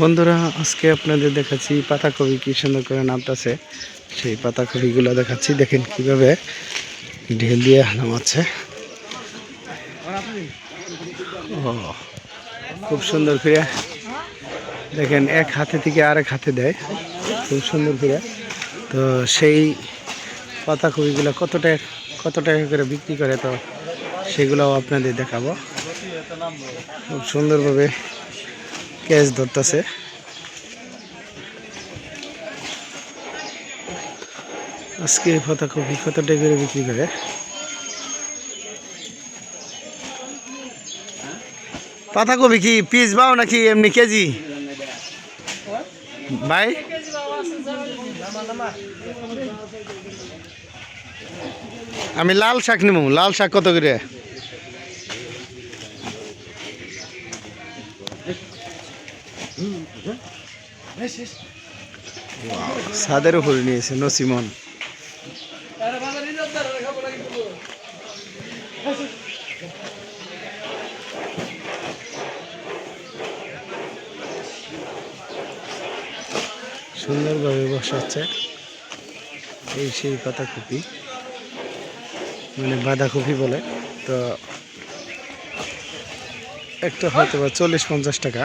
বন্ধুরা, আজকে আপনাদের দেখাচ্ছি পাতাকপি কি সুন্দর করে নামতেছে। সেই পাতাকপিগুলো দেখাচ্ছি, দেখেন কীভাবে ঢেল দিয়ে নামাচ্ছে। ও, খুব সুন্দর করে। দেখেন, এক হাতে থেকে আরেক হাতে দেয়। খুব সুন্দর করে। তো সেই পাতাকপিগুলো কত টাকা কত টাকা করে বিক্রি করে, তো সেগুলোও আপনাদের দেখাবো। খুব সুন্দরভাবে ক্যাচ ধরতেছে। আজকে পাতাকপি কত টাকা করে বিক্রি করে। পাতা পাতাকপি কি, পিস বাও নাকি এমনি কেজি? ভাই? আমি লাল শাক নিব লাল শাক কত করে? সাদের উপরে নিয়েছে, নসিমন। সুন্দরভাবে বসাচ্ছে। এই সেই পাতাকপি মানে বাঁধাকপি বলে। তো একটা হয়তো বা চল্লিশ পঞ্চাশ টাকা।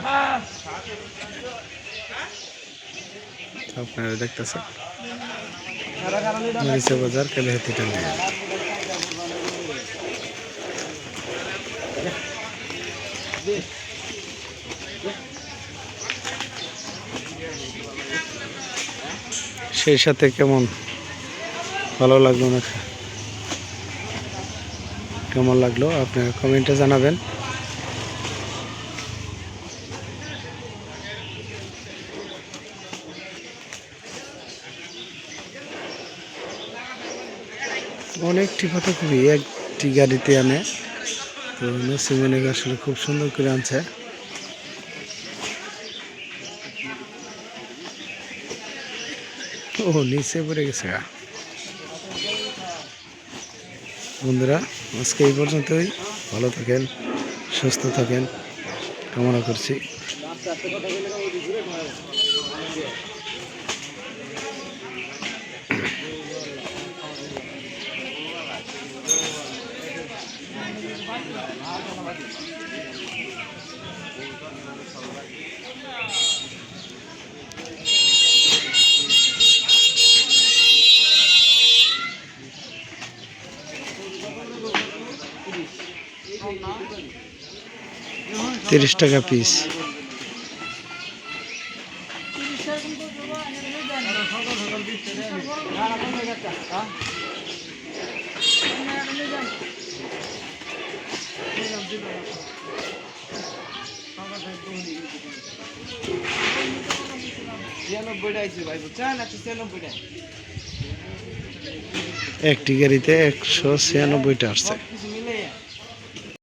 আপনারা দেখতেছেন। মরিচা বাজার কালিহাতি টাঙ্গাইল সেই সাথে কেমন? ভালো লাগল না কেমন লাগল? আপনারা কমেন্টে জানাবেন। অনেকটি পাতাকপি একটি গাড়িতে আনে। তো নসিমনে আসলে খুব সুন্দর করে আনছে। ও, নিচে পড়ে গেছে গা। বন্ধুরা, আজকে এই পর্যন্তই। ভালো থাকেন, সুস্থ থাকেন। কামনা করছি। তিরিশ টাকা পিস ছিয়ানব্বইটা আইছি ভাই বুঝছেন একশো ছিয়ানব্বইটা একটি গাড়িতে একশো ছিয়ানব্বইটা আসছে।